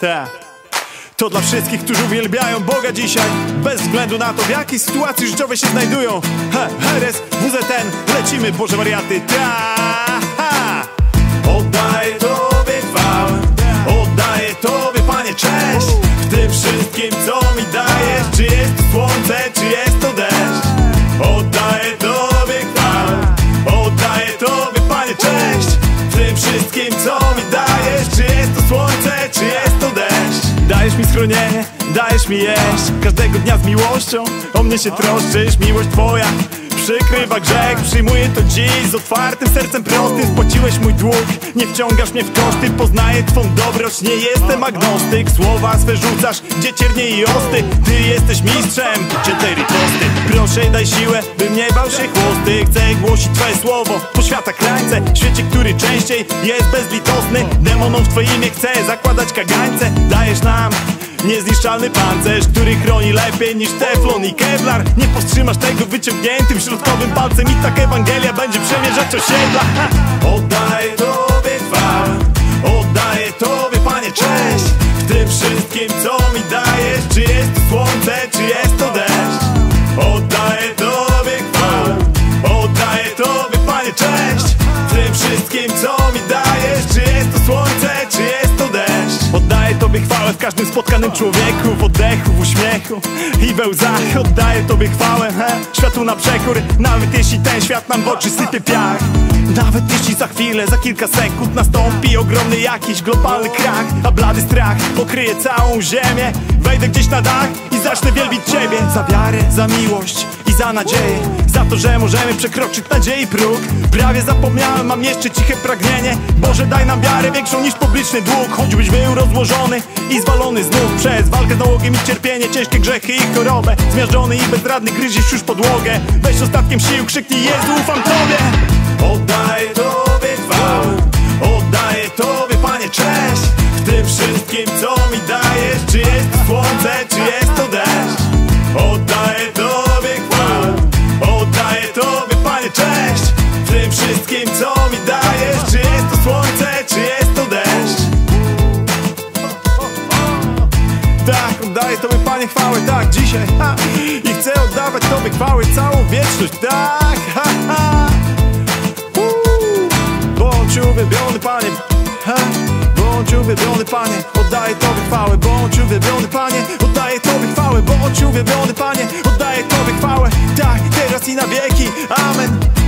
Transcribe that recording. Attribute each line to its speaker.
Speaker 1: Ta. To dla wszystkich, którzy uwielbiają Boga dzisiaj Bez względu na to, w jakiej sytuacji życiowej się znajdują ha, Heres, WZN, lecimy, Boże wariaty Ta, ha. Oddaję Tobie schronienie, dajesz mi jeść. Każdego dnia z miłością O mnie się troszczysz, miłość Twoja Przykrywa grzech, przyjmuję to dziś Z otwartym sercem prostym spłaciłeś mój dług. Nie wciągasz mnie w koszty, poznaję Twą dobroć. Nie jestem agnostyk, słowa swe rzucasz. Gdzie ciernie i osty, Ty jesteś mistrzem. Ciętej riposty, proszę daj siłę Bym nie bał się chłosty. Chcę głosić Twoje słowo. Po świata krańce. Świecie, który częściej jest bezlitosny. Demonom w Twoje imię chcę zakładać kagańce Niezniszczalny pancerz, który chroni lepiej niż teflon i kevlar. Nie powstrzymasz tego wyciągniętym środkowym palcem I tak Ewangelia będzie przemierzać osiedla. Ha! Oddaję Tobie chwałę Oddaję Tobie Panie cześć. W tym wszystkim co każdym spotkanym człowieku W oddechu, w uśmiechu. I we łzach Oddaję Tobie chwałę, he, światu na przekór Nawet jeśli ten świat nam w oczy sypie piach. Nawet jeśli za chwilę, za kilka sekund Nastąpi ogromny jakiś globalny krach. A blady strach pokryje całą ziemię Wejdę gdzieś na dach i zacznę wielbić Ciebie. Za wiarę, za miłość i za nadzieję. Za to, że możemy przekroczyć nadziei próg. Prawie zapomniałem, mam jeszcze ciche pragnienie. Boże daj nam wiarę większą niż publiczny dług. Choćbyś był rozłożony i zwalony znów Przez walkę z nałogiem i cierpienie, ciężkie grzechy i chorobę. Zmiażdżony i bezradny gryziesz już podłogę. Weź ostatkiem sił, krzyknij Jezu, ufam Tobie. Oddaję dajesz Czy jest to słońce, czy jest to deszcz? Tak, oddaję Tobie Panie chwałę, tak, dzisiaj ha, I chcę oddawać Tobie chwałę całą wieczność, tak, ha, ha. Uuu, Bądź uwielbiony Panie, ha, bądź uwielbiony Panie Oddaję Tobie chwałę, bądź uwielbiony Panie Oddaję Tobie chwałę, bądź uwielbiony Panie Oddaję Tobie chwałę, tak, teraz i na wieki, amen